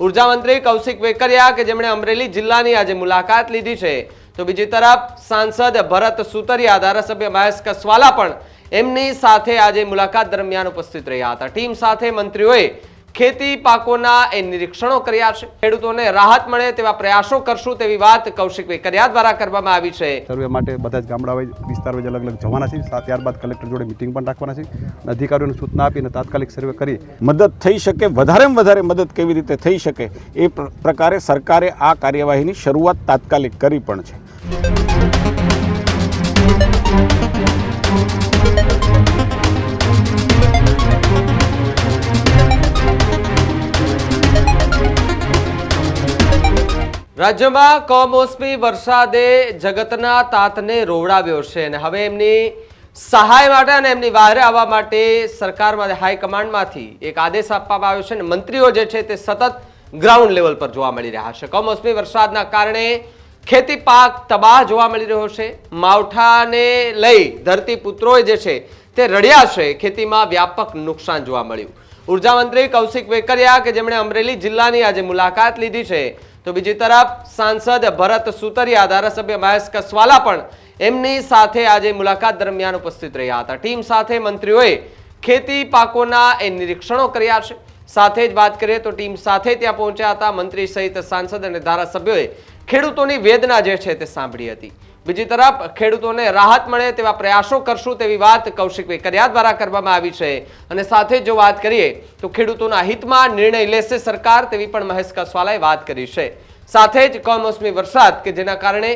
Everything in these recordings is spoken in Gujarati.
ઊર્જા મંત્રી કૌશિક વેકરિયા કે જેમણે અમરેલી જિલ્લાની આજે મુલાકાત લીધી છે. તો બીજી તરફ સાંસદ ભરત સુતરિયા, ધારાસભ્ય મહેશ કસવાલા પણ એમની સાથે આજે મુલાકાત દરમિયાન ઉપસ્થિત રહ્યા હતા. ટીમ સાથે મંત્રીઓએ ખેતી પાકોના એ નિરીક્ષણો કર્યા છે ખેડૂતોને રાહત મળે તેવા પ્રયાસો કરશું તેવી વાત કૌશિક કર્યા દ્વારા કરવામાં આવી છે. સર્વે માટે બધા જ ગામડા વિસ્તાર વાઇઝ અલગ અલગ જવાના છે. ત્યારબાદ કલેક્ટર જોડે મિટિંગ પણ રાખવાના છે અધિકારીઓને સૂચના આપીને તાત્કાલિક સર્વે કરી મદદ થઈ શકે વધારેમાં વધારે મદદ કેવી રીતે થઈ શકે એ પ્ર- પ્રકારે સરકારે આ કાર્યવાહીની શરૂઆત તાત્કાલિક કરી પણ છે. રાજ્યમાં કમોસમી વરસાદે જગતના તાતને રોવડાવ્યો છે અને હવે એમની સહાય માટે અને એમની વારે આવવા માટે સરકારમાં હાઈકમાન્ડમાંથી એક આદેશ આપવામાં આવ્યો છે અને મંત્રીઓ જે છે તે સતત ગ્રાઉન્ડ લેવલ પર જોવા મળી રહ્યા છે. કમોસમી વરસાદના કારણે ખેતી પાક તબાહ જોવા મળી રહ્યો છે. માવઠાને લઈ ધરતીપુત્રોએ જે છે તે રડ્યા છે. ખેતીમાં વ્યાપક નુકસાન જોવા મળ્યું. ઊર્જા મંત્રી કૌશિક વેકરિયા કે જેમણે અમરેલી જિલ્લાની આજે મુલાકાત લીધી છે તો બીજી તરફ સાંસદ ભરત સુતરિયા, ધારાસભ્ય મહેશ કસવાલા પણ એમની સાથે આજે મુલાકાત દરમિયાન ઉપસ્થિત રહ્યા હતા. ટીમ સાથે મંત્રીઓએ ખેતી પાકોના એ નિરીક્ષણો કર્યા છે. સાથે જ વાત કરીએ તો ટીમ સાથે ત્યાં પહોંચ્યા હતા મંત્રી સહિત સાંસદ અને ધારાસભ્યોએ ખેડૂતોની વેદના જે છે તે સાંભળી હતી. બીજી તરફ ખેડૂતોને રાહત મળે તેવા પ્રયાસો કરશું તેવી વાત કૌશિક વેકરિયા દ્વારા કરવામાં આવી છે. અને સાથે જ વાત કરીએ, તો ખેડૂતોના હિતમાં નિર્ણય લેશે સરકાર તેવી પણ મહેશ કસવાલાએ વાત કરી છે. સાથે જ કમોસમી વરસાદ કે જેના કારણે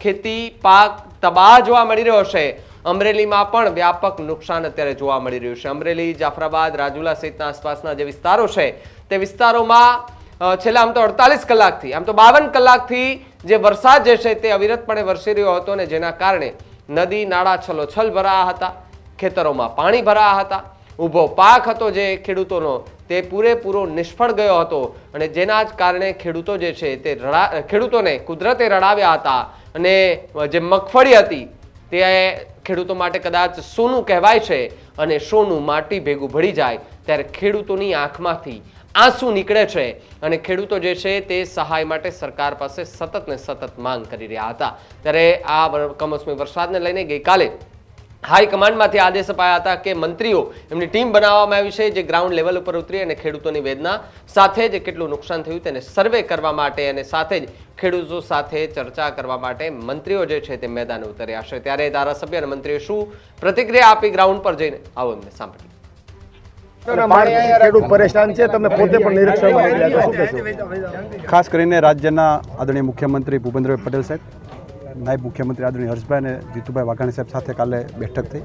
ખેતી, પાક, તબાહ જોવા મળી રહ્યો છે. અમરેલીમાં પણ વ્યાપક નુકસાન અત્યારે જોવા મળી રહ્યું છે. અમરેલી, જાફરાબાદ, રાજુલા સહિતના આસપાસના જે વિસ્તારો છે, તે વિસ્તારોમાં છેલ્લા આમ તો અડતાલીસ કલાકથી, આમ તો બાવન કલાકથી જે વરસાદ જે છે તે અવિરતપણે વરસી રહ્યો હતો ને જેના કારણે નદી, નાળા, છલોછલ ભરાયા હતા, ખેતરોમાં પાણી ભરાયા હતા. ઊભો પાક હતો જે ખેડૂતોનો તે પૂરેપૂરો નિષ્ફળ ગયો હતો અને જેના જ કારણે ખેડૂતો જે છે તે રડા, ખેડૂતોને કુદરતે રડાવ્યા હતા અને જે મગફળી હતી તે ખેડૂતો માટે કદાચ સોનું કહેવાય છે અને સોનું માટી ભેગું ભળી જાય ત્યારે ખેડૂતોની આંખમાંથી આંસુ નીકળે છે અને ખેડૂતો જે છે તે સહાય માટે સરકાર પાસે સતત ને સતત માંગ કરી રહ્યા હતા. ત્યારે આ કમોસમી વરસાદને લઈને ગઈકાલે હાઈકમાન્ડમાંથી આદેશ અપાયા હતા કે મંત્રીઓ એમની ટીમ બનાવવામાં આવી છે, જે ગ્રાઉન્ડ લેવલ ઉપર ઉતરી અને ખેડૂતોની વેદના સાથે જ કેટલું નુકસાન થયું તેને સર્વે કરવા માટે અને સાથે જ ખેડૂતો સાથે ચર્ચા કરવા માટે મંત્રીઓ જે છે તે મેદાને ઉતર્યા છે. ત્યારે ધારાસભ્ય અને મંત્રીઓ શું પ્રતિક્રિયા આપી ગ્રાઉન્ડ પર જઈને આવો એમને સાંભળીએ. પાણી ખેડૂત પરેશાન છે તમે પોતે પણ ખાસ કરીને રાજ્યના આદરણીય મુખ્યમંત્રી ભૂપેન્દ્રભાઈ પટેલ સાહેબ નાયબ મુખ્યમંત્રી આદરણીય હર્ષભાઈ અને જીતુભાઈ વાઘાણી સાહેબ સાથે કાલે બેઠક થઈ.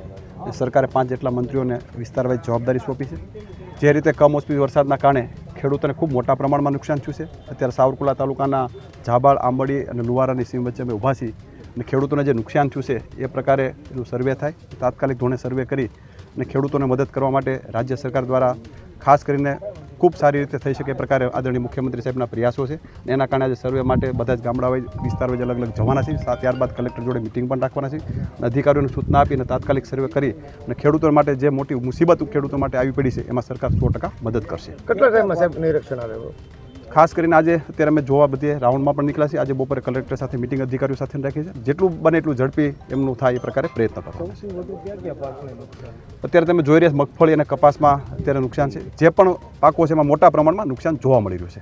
સરકારે પાંચ જેટલા મંત્રીઓને વિસ્તારવાઇઝ જવાબદારી સોંપી છે. જે રીતે કમોસમી વરસાદના કારણે ખેડૂતોને ખૂબ મોટા પ્રમાણમાં નુકસાન થયું છે અત્યારે સાવરકુલા તાલુકાના ઝાબાળ આંબડી અને લુવારાની સીમ વચ્ચે અમે ઊભા છીએ અને ખેડૂતોને જે નુકસાન થયું છે એ પ્રકારે એનું સર્વે થાય. તાત્કાલિક ધોરણે સર્વે કરી અને ખેડૂતોને મદદ કરવા માટે રાજ્ય સરકાર દ્વારા ખાસ કરીને ખૂબ સારી રીતે થઈ શકે પ્રકારે આદરણીય મુખ્યમંત્રી સાહેબના પ્રયાસો છે. એના કારણે આજે સર્વે માટે બધા જ ગામડા વાઇઝ વિસ્તાર વાઇઝ અલગ અલગ જવાના છે. ત્યારબાદ કલેક્ટર જોડે મિટિંગ પણ રાખવાના છે. અને અધિકારીઓને સૂચના આપીને તાત્કાલિક સર્વે કરી અને ખેડૂતો માટે જે મોટી મુસીબત ખેડૂતો માટે આવી પડી છે, એમાં સરકાર સો મદદ કરશે. કેટલા ટાઈમમાં સાહેબ નિરીક્ષણ આવે? ખાસ કરીને આજે અત્યારે અમે જોવા બધે રાઉન્ડમાં પણ નીકળ્યા છીએ. આજે બપોરે કલેક્ટર સાથે મિટિંગ અધિકારીઓ સાથે રાખી છે જેટલું બને એટલું ઝડપી એમનું થાય એ પ્રકારે પ્રયત્ન કરો અત્યારે તમે જોઈ રહ્યા મગફળી અને કપાસમાં અત્યારે નુકસાન છે. જે પણ પાકો છે એમાં મોટા પ્રમાણમાં નુકસાન જોવા મળી રહ્યું છે.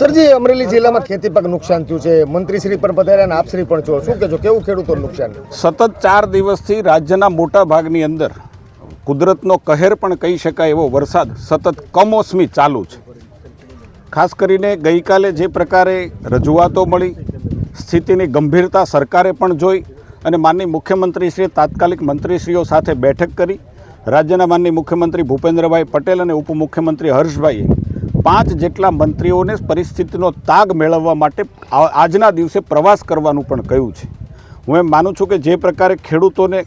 સરજી અમરેલી જિલ્લામાં ખેતી પાક નુકસાન થયું છે. મંત્રીશ્રી પણ પધાર્યા અને આપશ્રી પણ છો. શું કહેશો કેવું ખેડૂતોનું નુકસાન? સતત ચાર દિવસથી રાજ્યના મોટા ભાગની અંદર કુદરતનો કહેર પણ કહી શકાય એવો વરસાદ સતત કમોસમી ચાલુ છે. ખાસ કરીને ગઈકાલે જે પ્રકારે રજૂઆતો મળી, સ્થિતિની ગંભીરતા સરકારે પણ જોઈ અને માનનીય મુખ્યમંત્રીશ્રીએ તાત્કાલિક મંત્રીશ્રીઓ સાથે બેઠક કરી. રાજ્યના માનનીય મુખ્યમંત્રી ભૂપેન્દ્રભાઈ પટેલ અને ઉપમુખ્યમંત્રી હર્ષભાઈએ પાંચ જેટલા મંત્રીઓને પરિસ્થિતિનો તાગ મેળવવા માટે આજના દિવસે પ્રવાસ કરવાનું પણ કહ્યું છે. હું એમ માનું છું કે જે પ્રકારે ખેડૂતોને,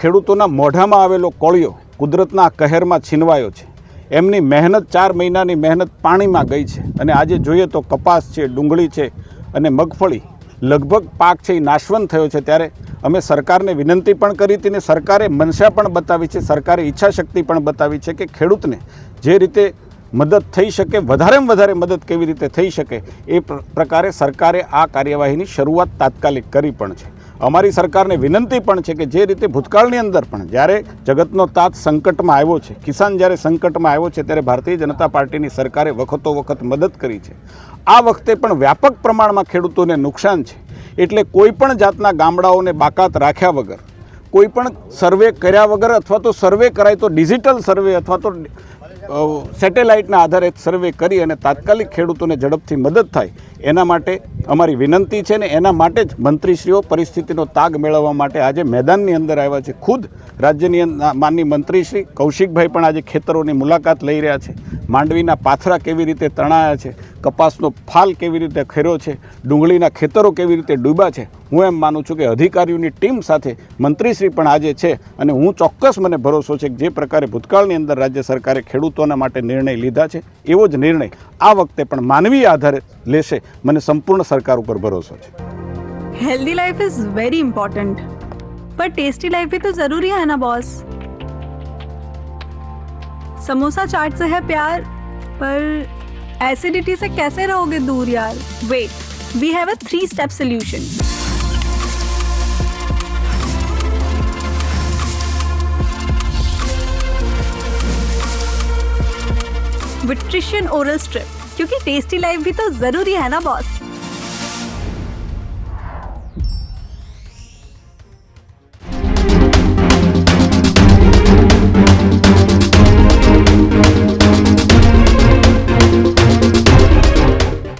ખેડૂતોના મોઢામાં આવેલો કોળિયો કુદરતના કહેરમાં છીનવાયો છે એમની મહેનત ચાર મહિનાની મહેનત પાણીમાં ગઈ છે. અને આજે જોઈએ તો કપાસ છે, ડુંગળી છે અને મગફળી લગભગ પાક છે એ નાશવંત થયો છે ત્યારે અમે સરકારને વિનંતી પણ કરી હતી ને સરકારે મનસા પણ બતાવી છે, સરકારે ઈચ્છાશક્તિ પણ બતાવી છે કે ખેડૂતને જે રીતે મદદ થઈ શકે, વધારેમાં વધારે મદદ કેવી રીતે થઈ શકે એ પ્રકારે સરકારે આ કાર્યવાહીની શરૂઆત તાત્કાલિક કરી પણ છે. અમારી સરકારને વિનંતી પણ છે કે જે રીતે ભૂતકાળની અંદર પણ જ્યારે જગતનો તાત સંકટમાં આવ્યો છે, કિસાન જ્યારે સંકટમાં આવ્યો છે, ત્યારે ભારતીય જનતા પાર્ટીની સરકારે વખતો વખત મદદ કરી છે. આ વખતે પણ વ્યાપક પ્રમાણમાં ખેડૂતોને નુકસાન છે. એટલે કોઈ પણ જાતના ગામડાઓને બાકાત રાખ્યા વગર, કોઈ પણ સર્વે કર્યા વગર અથવા તો સર્વે કરાય તો ડિજિટલ સર્વે અથવા તો સેટેલાઇટના આધારે સર્વે કરી અને તાત્કાલિક ખેડૂતોને ઝડપથી મદદ થાય, એના માટે અમારી વિનંતી છે ને એના માટે જ મંત્રીશ્રીઓ પરિસ્થિતિનો તાગ મેળવવા માટે આજે મેદાનની અંદર આવ્યા છે. ખુદ રાજ્યની માનની મંત્રીશ્રી કૌશિકભાઈ પણ આજે ખેતરોની મુલાકાત લઈ રહ્યા છે. માંડવીના પાથરા કેવી રીતે તણાયા છે, કપાસનો ફાલ કેવી રીતે ખેર્યો છે, ડુંગળીના ખેતરો કેવી રીતે ડૂબ્યા છે હું એમ માનું છું કે અધિકારીઓની ટીમ સાથે મંત્રીશ્રી પણ આજે છે અને હું ચોક્કસ મને ભરોસો છે કે જે પ્રકારે ભૂતકાળની અંદર રાજ્ય સરકારે ખેડૂતોના માટે નિર્ણય લીધા છે એવો જ નિર્ણય આ વખતે પણ માનવીય આધારે લેશે મને સંપૂર્ણ સરકાર ઉપર ભરોસો છે healthy life is very important पर टेस्टी लाइफ भी तो जरूरी है ना बॉस समोसा चाट से है प्यार पर एसिडिटी से कैसे रहोगे दूर यार wait we have a three step solution विट्रिशियन oral strip क्योंकि टेस्टी लाइफ भी तो जरूरी है ना बॉस